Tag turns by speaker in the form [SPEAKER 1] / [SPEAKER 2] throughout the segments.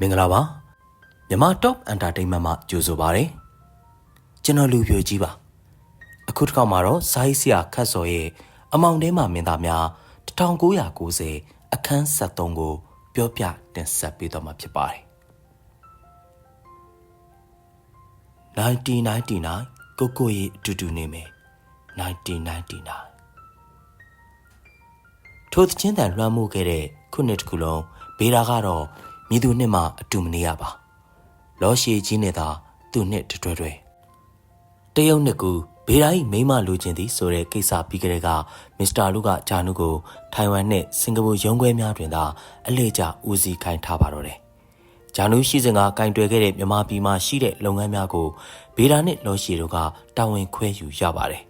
[SPEAKER 1] မင်္ဂလာပါမြန်မာ Top Entertainment မှာကြိုဆိုပါရစေကျွန်တော်လူပြိုကြီးပါအခုတစ်ခါမှာတော့ဇိုင်းဆရာခတ်စော်ရဲ့အမောင်ထဲမှာမင်းသားများ1990အခန်း73ကို ပြောပြတင်ဆက်ပေးတော့မှာဖြစ်ပါတယ်1999ကိုကိုရဲ့အတူတူနေမယ်1999ထိုသချင်းတန်လွှမ်းမိုးခဲ့တဲ့ခုနှစ်တစ်ခုလုံးဘေးရာကတော့ မြည်သူနှစ်မှအတူမနေရပါလောရှည်ကြီးနဲ့သာသူနှစ်တတွဲတွဲတရုတ်နှစ်ကူဘေးရာကြီးမိမလိုချင်သည်ဆိုတဲ့ကိစ္စပြီးကြတဲ့ကမစ္စတာလူကဂျာနုကိုထိုင်ဝမ်နဲ့စင်ကာပူရုံးခွဲများတွင်သာအလေကျဦးစီးခိုင်းထားပါတော့တယ်ဂျာနုရှိစဉ်ကကင်တွယ်ခဲ့တဲ့မြန်မာပြည်မှာရှိတဲ့လုပ်ငန်းများကိုဘေးရာနဲ့လောရှည်တို့ကတာဝန်ခွဲယူရပါတယ်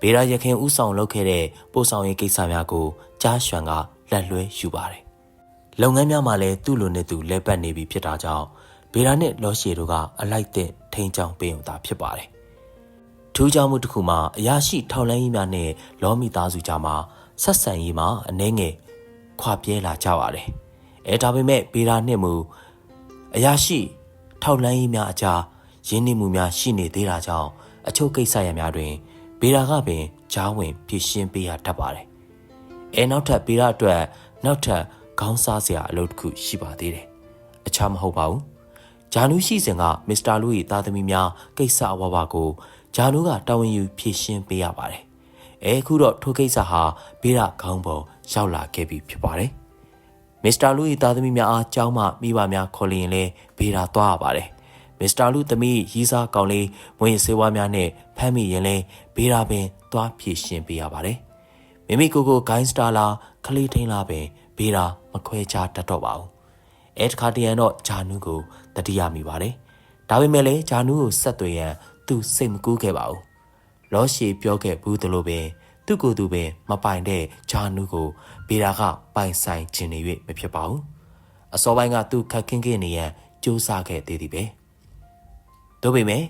[SPEAKER 1] ဘေးရာရခင်ဥဆောင်လုပ်ခဲ့တဲ့ပို့ဆောင်ရေးကိစ္စများကိုကြားရွှံကလက်လွဲယူပါတယ်။ လုပ်ငန်းများမှာလည်းသူ့လိုနဲ့သူလဲပတ်နေပြီဖြစ်တာကြောင့်ဘေရာနဲ့လောရှီတို့ကအလိုက်တဲ့ထိန်ချောင်းပေးုံသာဖြစ်ပါတယ်။ထူးခြားမှုတစ်ခုမှာအရာရှိထောက်လန်းရေးများနဲ့လောမီသားစုကြားမှာဆက်ဆံရေးမှာအနှဲငယ်ခွာပြဲလာကြပါတယ်။အဲဒါပေမဲ့ဘေရာနဲ့မူအရာရှိထောက်လန်းရေးများအကြားရင်းနှီးမှုများရှိနေသေးတာကြောင့်အချို့ကိစ္စရပ်များတွင်ဘေရာကပင်ကြားဝင်ဖြည့်ရှင်းပေးရတတ်ပါတယ်။အဲနောက်ထပ်ဘေရာအတွက်နောက်ထပ် ခေါင်းစားစရာအလုပ်တစ်ခုရှိပါသေးတယ်။အခြားမဟုတ်ပါဘူး။ဂျာနူးရှိစဉ်ကမစ္စတာလူ၏သားသမီးများကိစ္စအဝဝကိုဂျာနူးကတာဝန်ယူဖြည့်ရှင်းပေးရပါတယ်။အဲခုတော့ထိုကိစ္စဟာဘေရာခေါင်းပေါ်ရောက်လာခဲ့ပြီဖြစ်ပါတယ်။မစ္စတာလူ၏သားသမီးများအားကြောင်းမှမိဘများခေါ်လျင်လဲဘေရာသွားရပါတယ်။မစ္စတာလူသမီးရီးစားကောင်လေးဝင်စေဝါများနဲ့ဖမ်းမိရင်လဲဘေရာပင်သွားဖြည့်ရှင်းပေးရပါတယ်။မိမိကိုယ်ကိုဂိုင်းစတာလာခလေးထိန်လာပင် ဘေးတာမခွဲခြားတတ်တော့ပါဘူးအဲတခါတရံတော့ဂျာနူးကိုတတိယမိပါတယ်ဒါပေမဲ့လည်းဂျာနူးကိုဆက်သွယ်ရန်သူစိတ်မကူးခဲ့ပါဘူးလောရှီပြောခဲ့ဘူးသလိုပင်သူ့ကိုယ်သူပင်မပိုင်တဲ့ဂျာနူးကိုဘေးတာကပိုင်ဆိုင်ခြင်းနေ၍မဖြစ်ပါဘူးအစောပိုင်းကသူခက်ခင်းခင်းနေရန်စူးစမ်းခဲ့သေးသည်ပဲတို့ပေမဲ့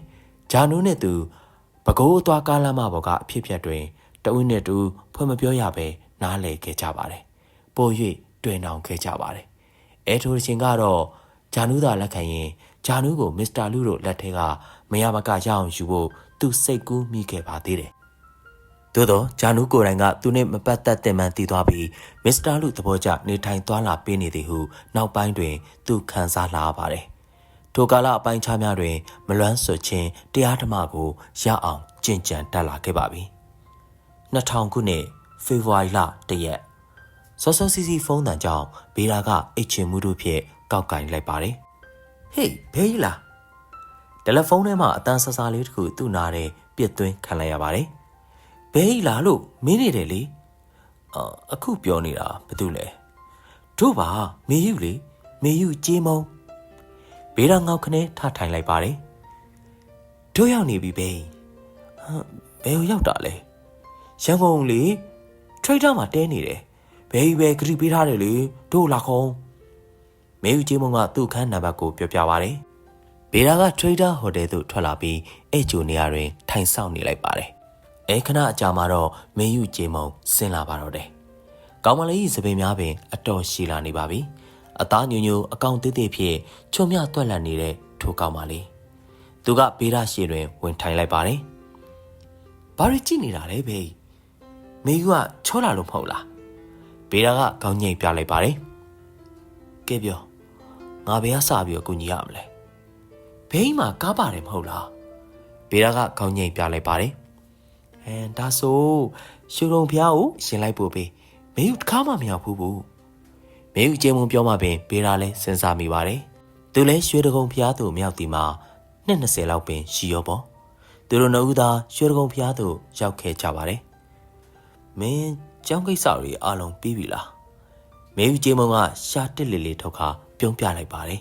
[SPEAKER 1] ဂျာနူးနဲ့သူပကိုးအသွားကားလမ်းမပေါ်ကအဖြစ်ဖြတ်တွင်တဦးနဲ့တူဖွင့်မပြောရဘဲနားလည်ခဲ့ကြပါတယ် ပို၍တွေ့နောင်ခဲ့ကြပါတယ်အဲထိုရှင်ကတော့ဂျာနူးသာလက်ခံရင်ဂျာနူးကိုမစ္စတာလူတို့လက်ထဲကမရမကရအောင်ယူဖို့သူစိတ်ကူးမိခဲ့ပါသေးတယ်သို့တော့ဂျာနူးကိုယ်တိုင်ကသူနဲ့မပတ်သက်တဲ့မှန်တည်သွားပြီးမစ္စတာလူသဘောကျနေထိုင်သွားလာပေးနေသည်ဟုနောက်ပိုင်းတွင် သူခံစားလာပါတယ်ထိုကာလအပိုင်းခြားများတွင် မလွမ်းဆွခြင်းတရားဓမ္မကိုရအောင်ကြင်ကြံတက်လာခဲ့ပါပြီ2000ခုနှစ်ဖေဖော်ဝါရီလတရက် စောစောစီစီဖုန်းတန်ကြောင့်ဘေးရာကအိတ်ချင်မှုတို့ဖြင့်ကောက်ကင်လိုက်ပါတယ်ဟေးဘေးလားတယ်လီဖုန်းထဲမှာအတန်းဆဆလေးတခုသူ့နာထဲပြစ်သွင်းခံလိုက်ရပါတယ်ဘေးလားလို့မင်းနေတယ်လေအာအခုပြောနေတာဘာတူလဲတို့ပါမေယူလေမေယူကြေးမုံဘေးရာငေါက်ခနဲထထိုင်လိုက်ပါတယ်တို့ရောက်နေပြီဘေးဟမ်ဘယ်ကိုရောက်တာလဲရန်ကုန်လေထရိတ်တာမှာတဲနေတယ် ဘယ်ပဲဂရီပေးထားတယ်လေတို့လာခုံးမေယူချင်းမုံကသူ့ခန်းနံပါတ်ကိုပြောပြပါတယ်ဘေရာကထရိဒါဟိုတယ်သို့ထွက်လာပြီးအဲ့ဂျိုနေရာတွင်ထိုင်ဆောင်နေလိုက်ပါတယ်အဲခဏအကြာမှာတော့မေယူချင်းမုံဆင်းလာပါတော့တယ်ကောင်းမလေးစပင်များပင် အတော်ရှည်လာနေပါပြီအသားညိုညိုအကောင်သေးသေးဖြင့်ချုံမြတွက်လန့်နေတဲ့ထိုကောင်းမလေးသူကဘေရာရှည်တွင် ဝင်ထိုင်လိုက်ပါတယ်ဘာရီကြည့်နေတာလဲဘေးမေယူကချောလာလို့မဟုတ်လား ဘေးရာကခေါင်းငိတ်ပြလိုက်ပါတယ်ကဲပြောငါဘယ်ကစပြီးတော့ကူညီရမလဲဘေးမှာကားပါတယ်မဟုတ်လားဘေးရာကခေါင်းငိတ်ပြလိုက်ပါတယ်ဟမ်ဒါဆိုရှူုံဖျားကိုရှင်လိုက်ပို့ပေးမေယူတခါမှမရောက်ဘူးဘူးမေယူကျင်းမုံပြောမှပင်ဘေးရာလဲစဉ်းစားမိပါတယ်သူလဲရွှေတကုံဖျားသူမြောက်ဒီမှာနှစ်20လောက်ပင်ရှိရောပေါ့သူတို့နှစ်ဦးသာရွှေတကုံဖျားသူရောက်ခဲ့ကြပါတယ်မင်း ကျောင်းကိစ္စတွေအားလုံးပြီးပြီလားမေယူကျေမုံကရှာတစ်လေးလေးထုတ်ခါပြုံးပြလိုက်ပါတယ်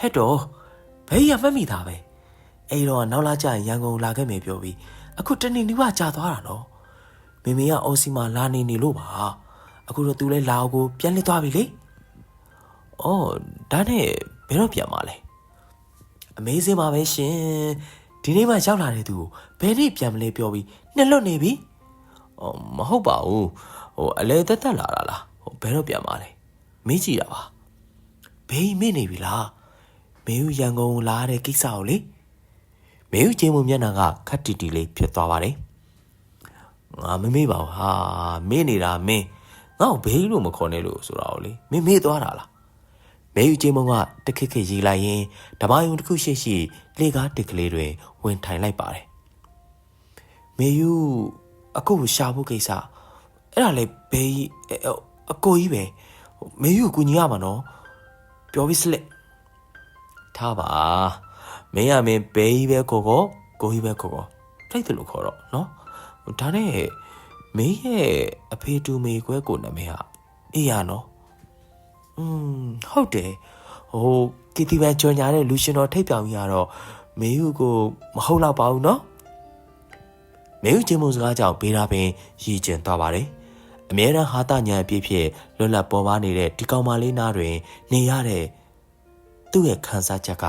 [SPEAKER 1] ဟဲ့တော့ဘယ်ရမှတ်မိတာပဲအဲ့တော့နောက်လာကြရင်ရန်ကုန်လာခဲ့မယ်ပြောပြီးအခုတနေ့နီးပါးကြာသွားတာနော်မေမေကအော်စီမာလာနေနေလို့ပါအခုတော့သူလဲလာအောင်ကိုပြန်လစ်သွားပြီလေအော်ဒါနဲ့ဘယ်တော့ပြန်มาလဲအမေးစင်းပါပဲရှင်ဒီနေ့မှရောက်လာတဲ့သူကိုဘယ်နေ့ပြန်မလဲပြောပြီးနှစ်လွတ်နေပြီဟို မဟုတ်ပါဘူးဟိုအလဲတက်တက်လာတာလားဟိုဘယ်တော့ပြန်มาလဲမေးကြည့်တာပါဘဘေးမိနေပြီလားမေယူရန်ကုန်လာတဲ့ကိစ္စကိုလေမေယူချင်းမမျက်နှာကခက်တီတီလေးဖြစ်သွားပါတယ်ငါမမေ့ပါဘူးဟာမေ့နေတာမင်းငါ့ကိုဘေးလို့မခေါ်နဲ့လို့ဆိုတာကိုလေမင်းမေ့သွားတာလားမေယူချင်းမကတခက်ခက်ရေးလိုက်ရင်ဓမယုံတစ်ခုရှိရှိလေကားတစ်ကလေးတွင်ဝင်ထိုင်လိုက်ပါတယ်မေယူ အခုရှာဖို့ကိစ္စအဲ့ဒါလေဘေးအကိုကြီးပဲမေယူကိုညီရမှာနော်ပြောပြီးစလက်ထားပါမင်းရမင်းဘေးကြီးပဲကိုကိုကိုကြီးပဲကိုကိုထိုက်တယ်လို့ခေါ်တော့နော်ဒါနဲ့မင်းရဲ့အဖေတူမေကွဲကိုနာမည်ဟာအေးရနော်อืมဟုတ်တယ်ဟိုကီတီဗန်ကြော်ညာတဲ့လူရှင်တော်ထိပ်ပြောင်ကြီးကတော့မေယူကိုမဟုတ်တော့ပါဘူးနော် မင်းဦးချင်းမုံစကားကြောင့်ဘေးနာပင်ရည်ကျင်သွားပါတယ်။အမြဲတမ်းဟာတညာအပြည့်ဖြင့်လွတ်လပ်ပေါ်ပါနေတဲ့ဒီကောင်မလေးနားတွင် နေရတဲ့သူ့ရဲ့ခံစားချက်က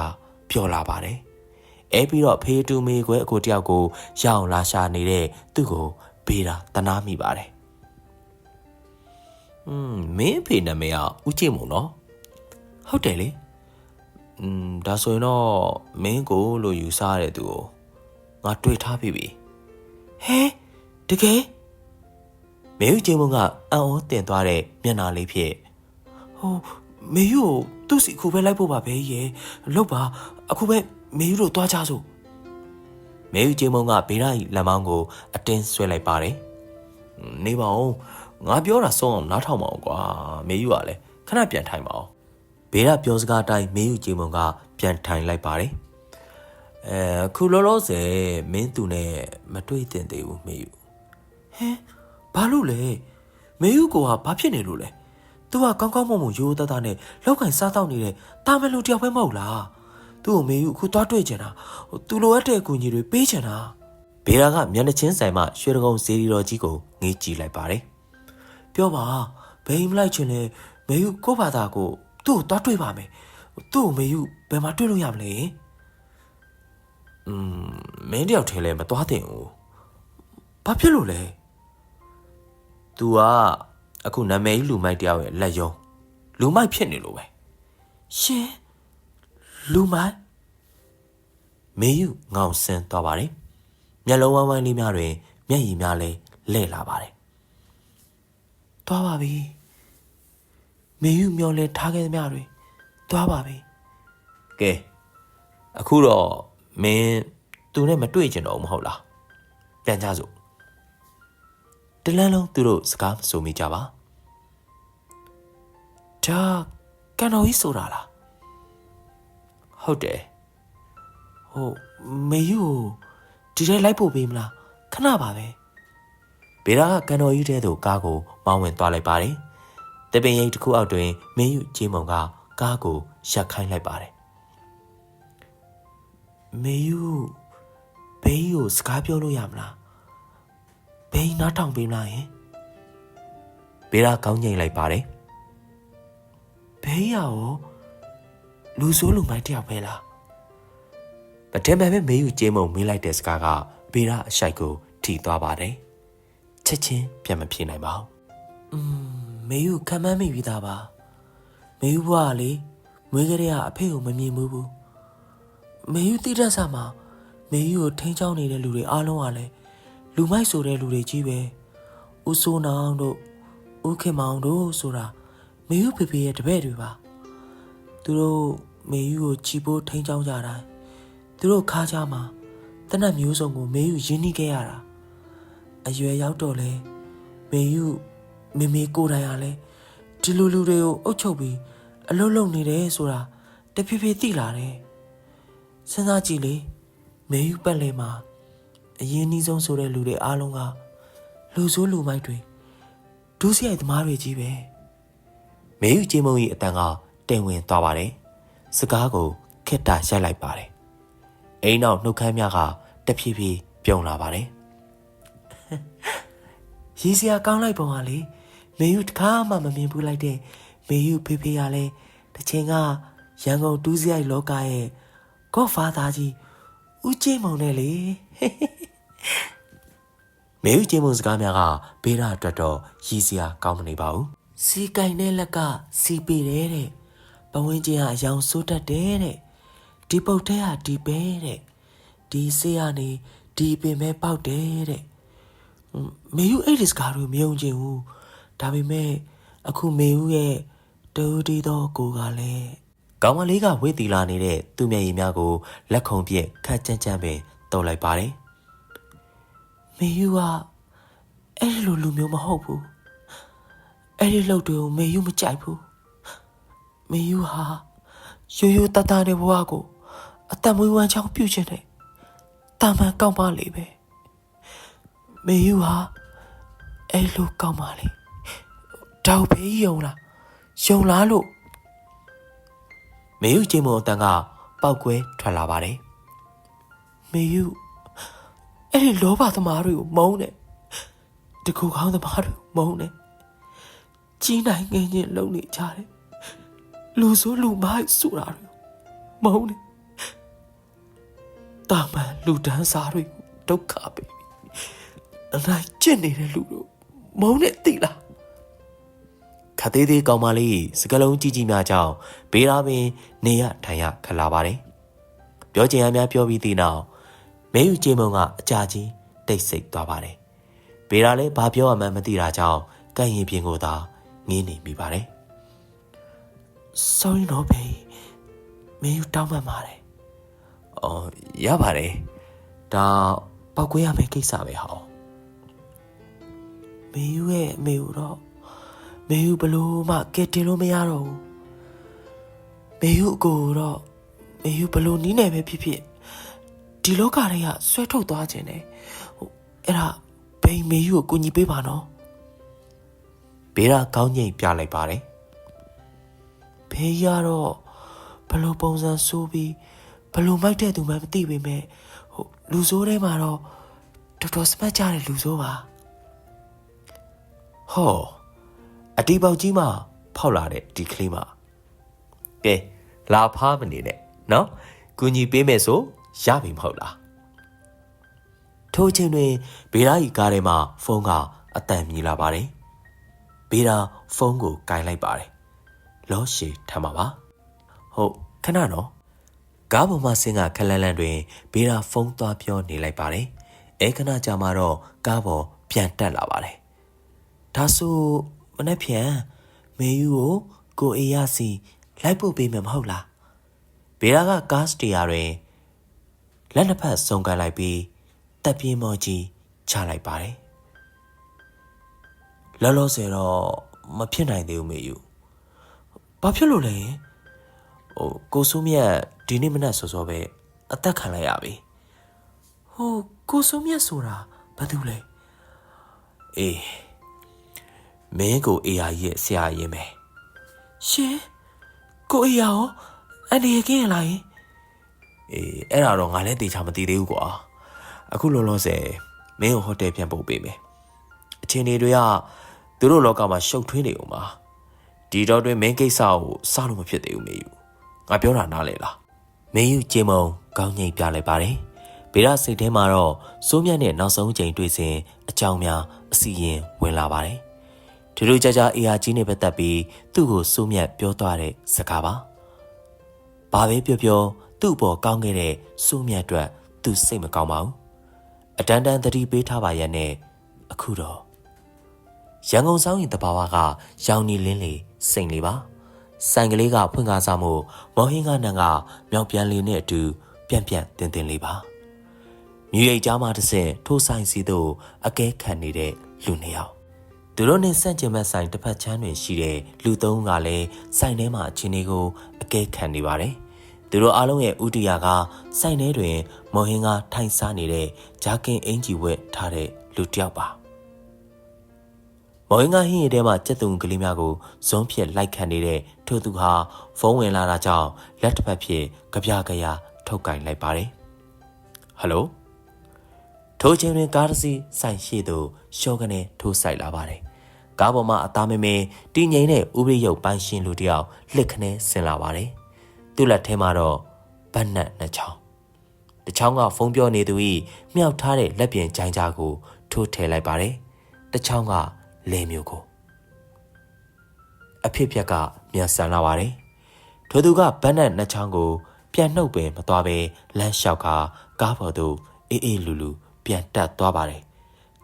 [SPEAKER 1] ပျော်လာပါတယ်။အဲပြီးတော့ဖေးတူမေခွဲအကိုတယောက်ကိုရအောင်လာရှာနေတဲ့သူ့ကိုဘေးတာတနာမိပါတယ်။음မင်းဖေနာမည်ကဦးချင်းမုံနော်။ဟုတ်တယ်လေ။อืมဒါဆိုရင်တော့မင်းကိုလို့ယူဆရတဲ့သူကိုငါတွေ့ထားပြီပြီ။ ဟဲတကယ်မေယူချင်းမုံကအံ့ဩတင်သွားတဲ့မျက်နှာလေးဖြင့်ဟိုမေယူကိုသူ့စီအခုပဲလိုက်ဖို့ပါပဲရေလောက်ပါအခုပဲမေယူတို့သွားကြစို့မေယူချင်းမုံကဘေးရာကြီးလက်မောင်းကိုအတင်းဆွဲလိုက်ပါတယ်နေပါဦးငါပြောတာဆုံးအောင်နားထောင်ပါအောင်ကွာမေယူကလည်းခဏပြန်ထိုင်ပါအောင်ဘေးရာပြောစကားအတိုင်းမေယူချင်းမုံကပြန်ထိုင်လိုက်ပါတယ် အဲခုလောလောဆယ်မင်းသူနဲ့မတွေ့တင်သေးဘူးမေယူဟဲဘာလို့လဲမေယူကဘာဖြစ်နေလို့လဲသူကကောင်းကောင်းမွန်မွန်ရိုးသားသားနဲ့လောက်ကင်စားတော့နေတဲ့တာမန်လူတယောက်ပဲမဟုတ်လားသူ့ကိုမေယူအခုသွားတွေ့ချင်တာသူလိုအပ်တဲ့အကူအညီတွေပေးချင်တာဘေရာကမျက်နှာချင်းဆိုင်မှရွှေတကုံဇေဒီတော်ကြီးကိုငေးကြည့်လိုက်ပါတယ်ပြောပါဘယ်မလိုက်ချင်လဲမေယူကိုဘာသာကိုသူ့ကိုသွားတွေ့ပါမယ်သူ့ကိုမေယူဘယ်မှာတွေ့လို့ရမလဲ อืมမင်းတယောက်ထဲလဲမသွားတင်ဘူးဘာဖြစ်လို့လဲ तू ကအခုနာမည်ကြီးလူမိုက်တယောက်ရဲ့လက်ယုံလူမိုက်ဖြစ်နေလို့ပဲရှင်လူမိုက်မေယူငောင်ဆင်းသွားပါတယ်မျက်လုံးဝမ်းဝမ်းလေးများတွင် မျက်ရည်များလည်းလဲ့လာပါတယ်သွားပါပြီမေယူမျောလဲထားခဲ့သမျှတွေသွားပါပြီကဲအခုတော့ မင်းသူနဲ့မတွေ့ကြတော့ဘူးမဟုတ်လားပြန်ကြစို့တလန်းလုံးသူတို့စကားမဆိုမိကြပါဒါကန်တော်ကြီးဆိုတာလားဟုတ်တယ်ဟိုမေယူကိုဒီထဲလိုက်ဖို့ပေးမလားခဏပါပဲဗေရာကကန်တော်ကြီးတဲသို့ကားကိုမောင်းဝင်သွားလိုက်ပါတယ်တပင်ရိပ်တစ်ခုအောက်တွင်မင်းယူချင်းမုံကကားကိုရပ်ခိုင်းလိုက်ပါတယ် မေယူဘေးကိုစကားပြောလို့ရမလားဘေးနားထောင်ပေးမလားယင်ဘေးရာကောင်းငိမ့်လိုက်ပါတယ်ဘေးရောလူဆိုးလူမိုက်တယောက်ပဲလားပထမပဲမေးယူကျေးမုံမေးလိုက်တဲ့စကားကဘေးရာအရှိုက်ကိုထိသွားပါတယ်ချက်ချင်းပြန်မပြေနိုင်ပါဘူးอืมမေယူခံမမ်းမိပြီးသားပါမေယူဘွားကလေမွေးကလေးကအဖေကိုမမြင်ဘူးဘူး မေယူတိတက်ဆာမှာမေယူကိုထိန်းချောင်းနေတဲ့လူတွေအားလုံးကလည်းလူမိုက်ဆိုတဲ့လူတွေကြီးပဲဦးစိုးနောင်တို့ဦးခင်မောင်တို့ဆိုတာမေယူဖေဖေရဲ့တပည့်တွေပါသူတို့မေယူကိုချီပိုးထိန်းချောင်းကြတာသူတို့ခါးကြမှာတနတ်မျိုးစုံကိုမေယူရင်းနှီးခဲ့ရတာအရွယ်ရောက်တော့လဲမေယူမေမေကိုယ်တိုင်ကလည်းဒီလူလူတွေကိုအုပ်ချုပ်ပြီးအလုံးလုံးနေတယ်ဆိုတာတဖြည်းဖြည်းသိလာတယ် စဉ်းစားကြည့်လေမေယူပတ်လဲမှာအရင်နှီးဆုံးဆိုတဲ့လူတွေအားလုံးကလူဆိုးလူမိုက်တွေဒုစရိုက်သမားတွေကြီးပဲမေယူချင်းမုံကြီးအတန်ကတင်ဝင်သွားပါတယ်စကားကိုခက်တာရိုက်လိုက်ပါတယ်အိမ်နောက်နှုတ်ခမ်းများကတဖြည်းဖြည်းပြုံလာပါတယ်ရီစရာကောင်းလိုက်ပုံကလေမေယူတခါမှမမြင်ဘူးလိုက်တဲ့မေယူဖေဖေကလည်းတစ်ချိန်ကရန်ကုန်ဒူးစရိုက်လောကရဲ့ ကော့ဖာသားကြီးဦးကျင်းမုံနဲ့လေမေယူကျင်းမုံစကားများကဘေးရအတွက်တော့ရည်စရာကောင်းမနေပါဘူးစီကင်တဲ့လက်ကစီပေတယ်တဲ့ပဝင်းချင်းကအယောင်ဆိုးတတ်တယ်တဲ့ဒီပုတ်ထဲကဒီပဲတဲ့ဒီဆေးကနေဒီပင်ပဲပေါက်တယ်တဲ့ဟွန်းမေယူအဲ့ဒီစကားကိုမယုံချင်ဘူးဒါပေမဲ့အခုမေယူရဲ့တူတီတော့ကိုကလည်း ကောင်းမလေးကဝေးတီလာနေတဲ့သူ့မျက်ရည်များကိုလက်ခုံပြက်ခတ်ကြမ်းကြမ်းပင်တုပ်လိုက်ပါတယ်မေယူကအဲ့ဒီလိုလူမျိုးမဟုတ်ဘူးအဲ့ဒီလှုပ်တွေကိုမေယူမကြိုက်ဘူးမေယူဟာရိုးရိုးတတတဲ့ဘဝကိုအသက်မွေးဝမ်းချောင်းပြုတ်ခြင်းတဲ့တာမန်ကောင်းပါလေပဲမေယူဟာအဲ့လိုကောင်းပါလေတောက်ဖေးယုံလားယုံလားလို့ မေယူချင်းမအတန်ကပောက်ကွဲထွက်လာပါတယ်မေယူအဲ့ဒီလောဘသမားတွေကိုမုန်းတယ်တကူကောင်းသမားတွေကိုမုန်းတယ်ကြီးနိုင်ငင်းချင်းလုံနေကြတယ်လူဆိုးလူမိုက်ဆိုတာတွေမဟုတ်နဲ့တာမန်လူတန်းစားတွေဒုက္ခပေးပြီအနိုင်ကျင့်နေတဲ့လူတို့မုန်းနဲ့သိလား ခသေးသေးကောင်မလေးစကလုံးကြီးကြီးများကြောင့်ဘေးရာပင်နေရထိုင်ရခလာပါတယ်ပြောချင်ရများပြောပြီးတဲ့နောက်မဲယူကျေမုံကအကြာကြီးတိတ်ဆိတ်သွားပါတယ်ဘေးရာလည်းဘာပြောရမှန်းမသိတာကြောင့်ကန့်ရင်ပြင်ကိုသာငင်းနေမိပါတယ် sorry နော်ဘေးမင်းတောင်းပန်ပါတယ်။အော်ရပါတယ်။ဒါပောက်ကွေးရမယ့်ကိစ္စပဲဟော။မေယူရဲ့အမေကိုတော့ မေယူဘလို့မှကဲတင်လို့မရတော့ဘူး။မေယူအကိုကိုတော့မေယူဘလို့နီးနေပဲဖြစ်ဖြစ်ဒီလောကတွေကဆွဲထုတ်သွားခြင်းနဲ့ဟိုအဲ့ဒါဘိန်မေယူကိုကူညီပေးပါနော်။ဘေးကကောင်းငိတ်ပြလိုက်ပါတယ်။ဖေးရတော့ဘလို့ပုံစံဆိုးပြီးဘလို့မိုက်တဲ့သူမှမသိပေမဲ့ဟိုလူဆိုးထဲမှာတော့တော်တော်စပတ်ကြတဲ့လူဆိုးပါဟော အတီပေါက်ကြီးမှဖောက်လာတဲ့ဒီကလေးမကဲလာဖားမနေနဲ့နော်ကူညီပေးမယ်ဆိုရပြီမဟုတ်လားထိုအချိန်တွင်ဘေရာကြီးကားထဲမှာဖုန်းကအတန်မြည်လာပါတယ်ဘေရာဖုန်းကိုကင်လိုက်ပါတယ်လောရှည်ထမ်းပါပါဟုတ်ခဏနော်ကားပေါ်မှာဆင်းကခက်လန်းလန်းတွင်ဘေးရာဖုန်းသွားပြောနေလိုက်ပါတယ်အဲခဏကြာမှတော့ကားပေါ်ပြန်တက်လာပါတယ်ဒါဆို မနေ့ဖြန်မေယူကိုကိုအေရစီလိုက်ပို့ပေးမယ်မဟုတ်လားဘေးရာကကားစတီယာတွင်လက်နှစ်ဖက်စုံကန်လိုက်ပြီးတက်ပြေးမော်ကြီးချလိုက်ပါတယ်လောလောဆယ်တော့မဖြစ်နိုင်သေးဘူးမေယူဘာဖြစ်လို့လဲဟိုကိုစိုးမြတ်ဒီနေ့မနက်စောစောပဲအသက်ခံလိုက်ရပြီဟိုကိုစိုးမြတ်ဆိုတာဘာတူလဲအေး မင်းကိုအေယာကြီးရဲ့ဆရာရင်ပဲရှင်ကိုအေယာရောအနေရကင်းရလားယင်အေးအဲ့ဒါတော့ငါလည်းတေချာမသိသေးဘူးကွာအခုလောလောဆယ်မင်းကိုဟိုတယ်ပြန်ပို့ပေးမယ်အချင်းတွေတွေကသူတို့လောကမှာရှုပ်ထွေးနေအောင်ပါဒီတော့တွင်မင်းကိစ္စကိုစလို့မဖြစ်သေးဘူးမေယူငါပြောတာနားလေလားမေယူကြင်မုံကောင်းငိတ်ပြလိုက်ပါတယ်ဗေရစိတ်ထဲမှာတော့စိုးမြတ်နဲ့နောက်ဆုံးအချိန်တွေ့စဉ်အကြောင်းများအစီရင်ဝင်လာပါတယ် ထူးထူးခြားခြားအေယာကြီးနဲ့ပတ်သက်ပြီးသူ့ကိုစိုးမြတ်ပြောသွားတဲ့စကားပါဘာပဲပြောပြောသူ့ဘောကောင်းခဲ့တဲ့စိုးမြတ်အတွက်သူစိတ်မကောင်းပါဘူးအတန်တန်သတိပေးထားပါရဲ့နဲ့အခုတော့ရန်ကုန်ဆောင်ရင်တဘာဝကရောင်နီလင်းလေစိန်လေးပါဆိုင်ကလေးကဖွင့်ကားစားမှုမော်ဟင်းကနန်ကမြောက်ပြန်လေးနဲ့အတူပြန့်ပြန့်တင်းတင်းလေးပါမြူရိတ်ကြားမှာတစ်ဆင့်ထိုးဆိုင်စီသို့အကဲခံနေတဲ့လူနှစ်ယောက် သူတို့နဲ့ဆန့်ကျင်ဘက်ဆိုင်တစ်ဖက်ချမ်းတွင်ရှိတဲ့လူသုံးဦးကလည်းဆိုင်ထဲမှာအချင်းလေးကိုအကဲခံနေပါတယ်သူတို့အားလုံးရဲ့ဥတီယာကဆိုင်ထဲတွင် မော်ဟင်းကထိုင်စားနေတဲ့ဂျာကင်အင်ဂျီဝက်ထားတဲ့လူတစ်ယောက်ပါမော်ရင်ကဟင်းရည်ထဲမှာကြက်သွန်ကလေးများကိုဇွန်းဖြစ်လိုက်ခံနေတဲ့ထို့သူဟာဖုန်းဝင်လာတာကြောင့်လက်တစ်ဖက်ဖြစ်ကြပြကြရထုတ်ကင်လိုက်ပါတယ်။ဟယ်လို ထိုချိန်တွင်ကားတစ်စီးဆိုင်ရှိသူရှော့ကနေထိုးဆိုင်လာပါတယ်။ကားပေါ်မှာအသားမမင်းတည်ငြိမ်တဲ့ဥပရိယုတ်ပန်းရှင်လူတစ်ယောက်လှစ်ခနဲဆင်လာပါတယ်။သူ့လက်ထဲမှာတော့ဗတ်နက်နှစ်ချောင်း။တစ်ချောင်းကဖုန်းပြောနေသူ၏မြောက်ထားတဲ့လက်ပြင်ကြိုင်ကြားကိုထိုးထည့်လိုက်ပါတယ်။တစ်ချောင်းကလဲမျိုးကိုအဖြစ်ဖြက်ကမြန်ဆန်လာပါတယ်ထိုသူကဘတ်နဲ့နှစ်ချောင်းကိုပြန်နှုတ်ပင်မသွားပဲလမ်းလျှောက်ကာကားပေါ်သို့အေးအေးလူလူ ပြန်တက်သွားပါတယ်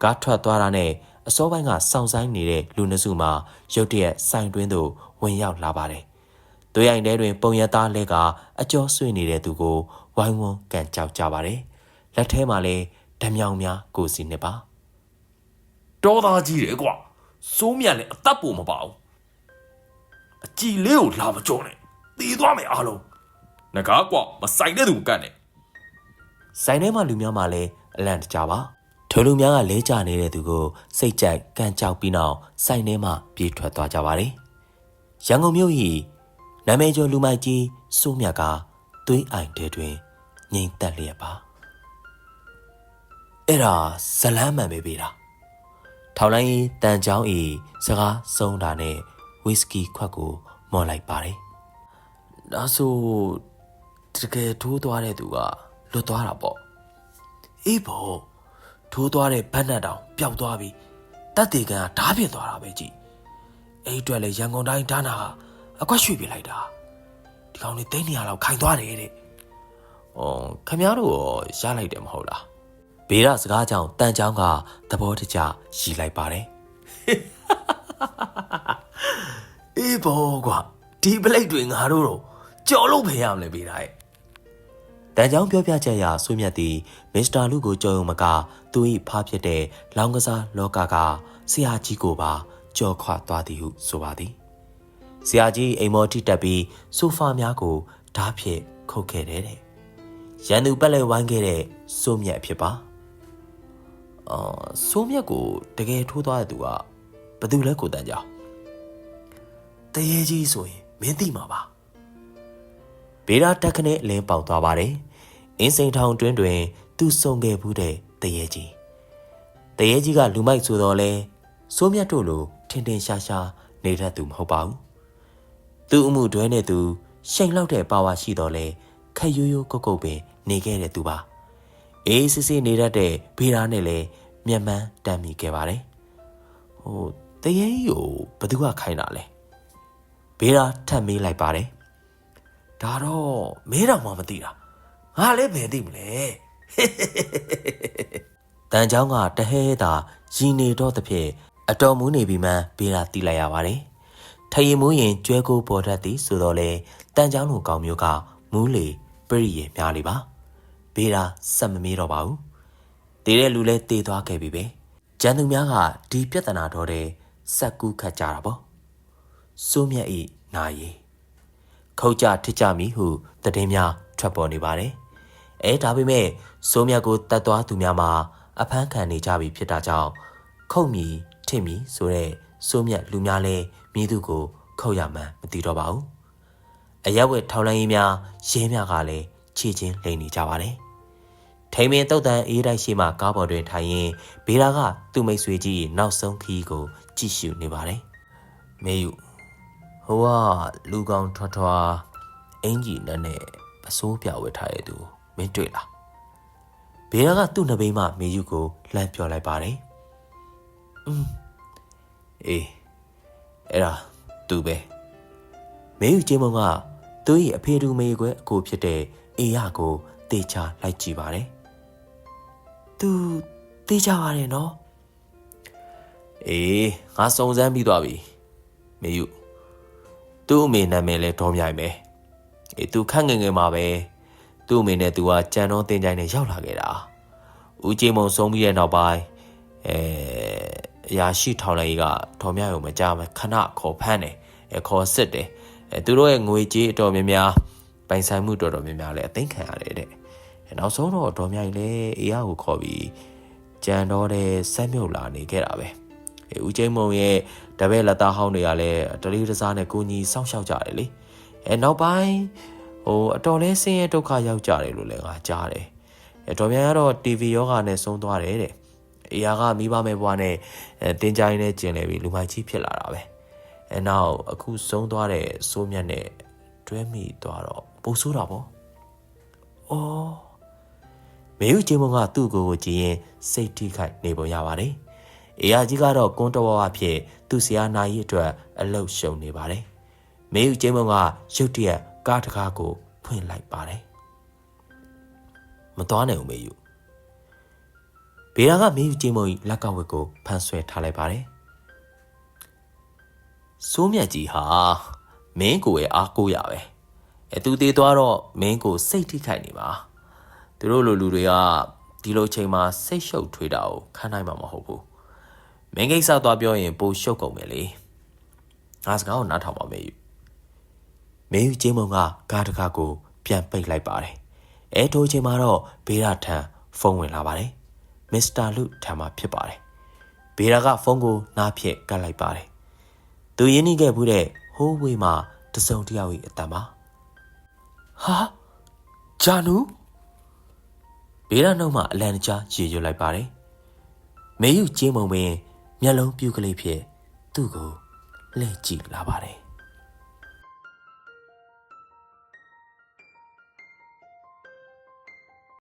[SPEAKER 1] ကားထွက်သွားတာနဲ့အစောပိုင်းကစောင့်ဆိုင်နေတဲ့လူနှစုမှာရုတ်တရက်ဆိုင်တွင်းသို့ဝင်ရောက်လာပါတယ်။သွေးရိုင်ထဲတွင် ပုံရသားလဲကအကျော်ဆွေးနေတဲ့သူကိုဝိုင်းဝန်းကန်ကြောက်ကြပါတယ်။လက်ထဲမှာလည်းဓမြောင်များကိုစီနှစ်ပါ
[SPEAKER 2] တော်သားကြီးတယ်ကွာစိုးမြတ်လည်းအသက်ပိုမပါဘူးအကြည်လေးကိုလာမကြောနဲ့တည်သွားမယ်အားလုံးငကားကွာမဆိုင်တဲ့သူကတ်နဲ့။
[SPEAKER 1] ဆိုင်ထဲမှာလူများမှလည်း အလန့်တကြပါ။ထိုလူများကလဲကျနေတဲ့သူကိုစိတ်ကြိုက်ကန်ကြောက်ပြီးနောက်ဆိုင်ထဲမှပြေးထွက်သွားကြပါတယ်။ရန်ကုန်မြို့၏နာမည်ကျော်လူမိုက်ကြီးစိုးမြတ်ကသွေးအိုင်တဲတွင်ငိမ့်သက်လျက်ပါ။အဲ့ဒါဇလန်းမှန်ပဲပေးတာ။ထောင်လိုင်းတန်ချောင်းဤစကားဆုံးတာနဲ့ဝီစကီခွက်ကိုမော်လိုက်ပါတယ်။ဒါဆိုတကယ်ထိုးသွားတဲ့သူကလွတ်သွားတာပေါ့။ အေးပေါ့ထိုးသွားတဲ့ဘတ်နတ်တောင်ပျောက်သွားပြီ။တက်တေကန်ကဓားပြစ်သွားတာပဲကြည်။အဲ့အတွက်လေရန်ကုန်တိုင်းဒါနာကအကွက်ရွှေ့ပြလိုက်တာ။ဒီကောင်လေးသိန်း200လောက်ခိုင်သွားတယ်တဲ့။အော်ခမ ्या တို့ရောရလိုက်တယ်မဟုတ်လား။ဘေးရစကားကြောင့်တန်ချောင်းကသဘောတကျရီလိုက်ပါတယ်။အေးဘောကွာဒီပလိတ်တွေငါတို့တော့ကြော်လို့ဖေးရမလဲပေးတာရဲ့တ န်ချောင်းပြောပြချက်အရဆွေးမြတ်သည်မစ္စတာလူကိုကြော်ရုံမကသူ၏ဖားဖြစ်တဲ့လောင်းကစားလောကကဆရာကြီးကိုပါကြော်ခွသွားသည်ဟုဆိုပါသည်ဆရာကြီးအိမ်မော်ထိတက်ပြီးဆိုဖာများကိုဓားဖြင့်ခုတ်ခဲ့တယ်တဲ့ရန်သူပက်လက်ဝိုင်းခဲ့တဲ့စိုးမြတ်ဖြစ်ပါအော်စိုးမြတ်ကိုတကယ်ထိုးသွားတဲ့သူကဘယ်သူလဲကိုတန်ကြောင်တရေကြီးဆိုရင်မင်းသိမှာပါဘေးရာတက်ခနဲ့အလင်းပေါက်သွားပါတယ် အင်းစိန်ထောင်တွင်းတွင် သူဆုံခဲ့ဘူးတဲ့တရေကြီးတရေကြီးကလူမိုက်ဆိုတော့လဲစိုးမြတ်တို့လိုထင်ထင်ရှားရှားနေတတ်သူမဟုတ်ပါဘူးသူ့အမှုတွဲနဲ့သူရှိန်လောက်တဲ့ပါဝါရှိတော့လဲခက်ရိုးရိုးကုတ်ကုတ်ပင်နေခဲ့တဲ့သူပါအေးစစ်စစ်နေတတ်တဲ့ဘေးရာနဲ့လဲမျက်မှန်းတမ်းမိခဲ့ပါတယ်ဟိုတရေကြီးကိုဘသူကခိုင်းတာလဲဘေးရာထပ်မေးလိုက်ပါတယ်ဒါတော့မဲတော်မှမသိတာ ငါလည်းဘယ်သိမလဲတန်ချောင်းကတဟဲသာရီနေတော့သဖြင့်အတော်မူးနေပြီမှန်းဘေးရာတီးလိုက်ရပါတယ်ထရင်မူးရင်ကျွဲကိုပေါ်တတ်သည်ဆိုတော့လေတန်ချောင်းလိုကောင်မျိုးကမူးလေပြရိရေများလေပါဘေးရာစက်မမေးတော့ပါဘူးတည်တဲ့လူလဲတည်သွားခဲ့ပြီပဲကျန်သူများကဒီပြဿနာတော့တဲ့စက်ကူးခတ်ကြတာပေါ့စိုးမြတ်ဤနာရီခုတ်ကြထစ်ကြမိဟုတည်င်းများထွက်ပေါ်နေပါတယ်။ အဲဒါပေမဲ့စိုးမြတ်ကိုတတ်သွားသူများမှာအဖမ်းခံနေကြပြီဖြစ်တာကြောင့်ခုတ်မီထစ်မီဆိုတဲ့စိုးမြတ်လူများလဲမိသူကိုခုတ်ရမှန်းမသိတော့ပါဘူး။အရက်ဝက်ထောင်လိုင်းကြီးများရဲများကလည်းခြေချင်းလိန်နေကြပါတယ်။ထိန်မင်းတုတ်တန်အေးတိုက်ရှိမှကားပေါ်တွင်ထိုင်ရင်ဘေးရာကသူ့မိတ်ဆွေကြီးနောက်ဆုံးခီးကိုကြည့်ရှုနေပါတယ်။မေယူဟိုကလူကောင်ထွားထွားအင်ကြီးနဲ့နဲ့အစိုးပြဝတ်ထားတဲ့သူ မင်းတွေ့လားဘေးရာကသူ့နှစ်ဘိန်းမှမေယူကိုလှမ်းပြောလိုက်ပါတယ်။อืมအေးအဲ့ဒါသူပဲမေယူချင်းမုံကသူ့ရဲ့အဖေတူမေခွဲအကိုဖြစ်တဲ့အေရကိုတေချာလိုက်ကြည့်ပါတယ်။သူတေချာပါတယ်နော်။အေးငါစုံစမ်းပြီးသွားပြီ။မေယူသူ့အမေနာမည်လဲဒေါ်မြိုင်ပဲ။အေးသူခန့်ငယ်ငယ်မှာပဲ သူ့အမေနဲ့သူကကြံတော့တင်ကြိုင်နဲ့ရောက်လာခဲ့တာ။ဦးကြီးမုံဆုံးပြီးတဲ့နောက်ပိုင်းအဲအရာရှိထောင်လိုက်ကြီးကဒေါ်မြိုင်ကိုမကြမ်းခဏခေါ်ဖမ်းတယ်။အဲခေါ်စစ်တယ်။အဲသူတို့ရဲ့ငွေကြေးအတော်များများပိုင်ဆိုင်မှုတော်တော်များများလည်းအသိခံရတယ်တဲ့။အဲနောက်ဆုံးတော့ဒေါ်မြိုင်လည်းအေးရကိုခေါ်ပြီးကြံတော့တဲ့ဆက်မြုပ်လာနေခဲ့တာပဲ။အဲဦးကျိန်းမုံရဲ့တပည့်လက်သားဟောင်းတွေကလည်းတလေးတစားနဲ့ကိုကြီးစောင့်ရှောက်ကြတယ်လေ။အဲနောက်ပိုင်း ဟိုအတော်လဲဆင်းရဲဒုက္ခရောက်ကြတယ်လို့လည်းငါကြားတယ်။အဲဒေါ်မြိုင်ကတော့ TV ယောဂနဲ့ဆုံးသွားတယ်တဲ့။အေးရကမိဘမဲ့ဘွားနဲ့အဲတင်းကြိုင်းနဲ့ကျင်လေပြီးလူမိုက်ကြီးဖြစ်လာတာပဲ။အဲနောက်အခုဆုံးသွားတဲ့စိုးမြတ်နဲ့တွဲမိသွားတော့ပိုဆိုးတာပေါ့။အော်မေယူချင်းမုံကသူ့ကိုယ်ကိုကြည့်ရင်စိတ်ထိခိုက်နေပုံရပါတယ်။အေယာကြီးကတော့ကွန်းတော်ဝါဖြစ်သူ့ဆရာနာကြီးအတွက်အလုတ်ရှုံနေပါတယ်။မေယူချင်းမုံကရုတ်တရက် ကားတကားကိုဖွင့်လိုက်ပါတယ်မသွားနိုင်ဘူးမေယူဘေရာကမေယူချင်းမုံကြီးလက်ကဝက်ကိုဖန်ဆွဲထားလိုက်ပါတယ်စိုးမြတ်ကြီးဟာမင်းကိုရဲ့အားကိုးရပဲအဲသူသေးသွားတော့မင်းကိုစိတ်ထိခိုက်နေပါသူတို့လိုလူတွေကဒီလိုချိန်မှာစိတ်ရှုပ်ထွေးတာကိုခံနိုင်မှာမဟုတ်ဘူးမင်းကိစ္စသွားပြောရင်ပိုရှုပ်ကုန်မယ်လေငါစကားကိုနားထောင်ပါမေယူမေယူ ချင်းမုံကကားတကားကိုပြန်ပိတ်လိုက်ပါတယ်အဲထိုချိန်မှာတော့ဘေးရထံဖုန်းဝင်လာပါတယ်မစ္စတာလူထံမှာဖြစ်ပါတယ်ဘေးရာကဖုန်းကိုနားဖြင့်ကတ်လိုက်ပါတယ်သူရင်းနှီးခဲ့မှုတဲ့ဟိုးဝေးမှာတစုံတစ်ယောက်၏အတန်ပါဟာဂျာနူဘေးရနှုတ်မှအလန်တကြားရေရွတ်လိုက်ပါတယ်မေယူချင်းမုံပင်မျက်လုံးပြူကလေးဖြင့်သူ့ကိုလှည့်ကြည့်လာပါတယ်